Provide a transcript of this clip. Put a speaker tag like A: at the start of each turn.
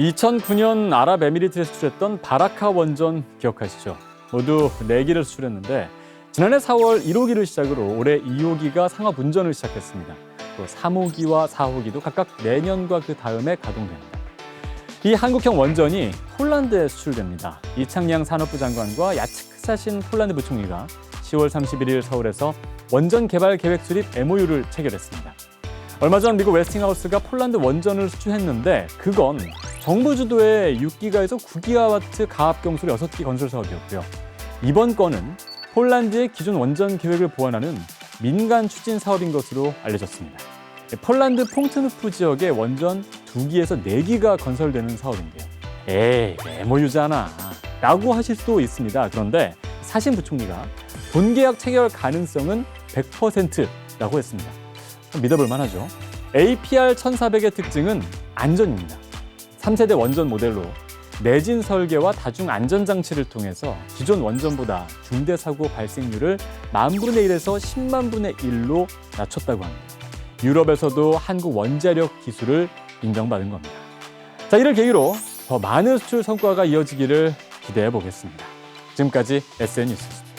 A: 2009년 아랍에미리트에서 수출했던 바라카 원전 기억하시죠? 모두 4기를 수출했는데 지난해 4월 1호기를 시작으로 올해 2호기가 상업 운전을 시작했습니다. 또 3호기와 4호기도 각각 내년과 그 다음에 가동됩니다. 이 한국형 원전이 폴란드에 수출됩니다. 이창양 산업부 장관과 야츠크사신 폴란드 부총리가 10월 31일 서울에서 원전 개발 계획 수립 MOU를 체결했습니다. 얼마 전 미국 웨스팅하우스가 폴란드 원전을 수주했는데 그건 정부 주도의 6기가에서 9기가와트 가압 경수로 6기 건설 사업이었고요. 이번 건은 폴란드의 기존 원전 계획을 보완하는 민간 추진 사업인 것으로 알려졌습니다. 폴란드 퐁트누프 지역에 원전 2기에서 4기가 건설되는 사업인데요. 에이, MOU잖아. 라고 하실 수도 있습니다. 그런데 사신 부총리가 본 계약 체결 가능성은 100%라고 했습니다. 믿어볼 만하죠. APR 1400의 특징은 안전입니다. 3세대 원전 모델로 내진 설계와 다중 안전 장치를 통해서 기존 원전보다 중대 사고 발생률을 만 분의 1에서 10만 분의 1로 낮췄다고 합니다. 유럽에서도 한국 원자력 기술을 인정받은 겁니다. 자, 이를 계기로 더 많은 수출 성과가 이어지기를 기대해 보겠습니다. 지금까지 SN 뉴스였습니다.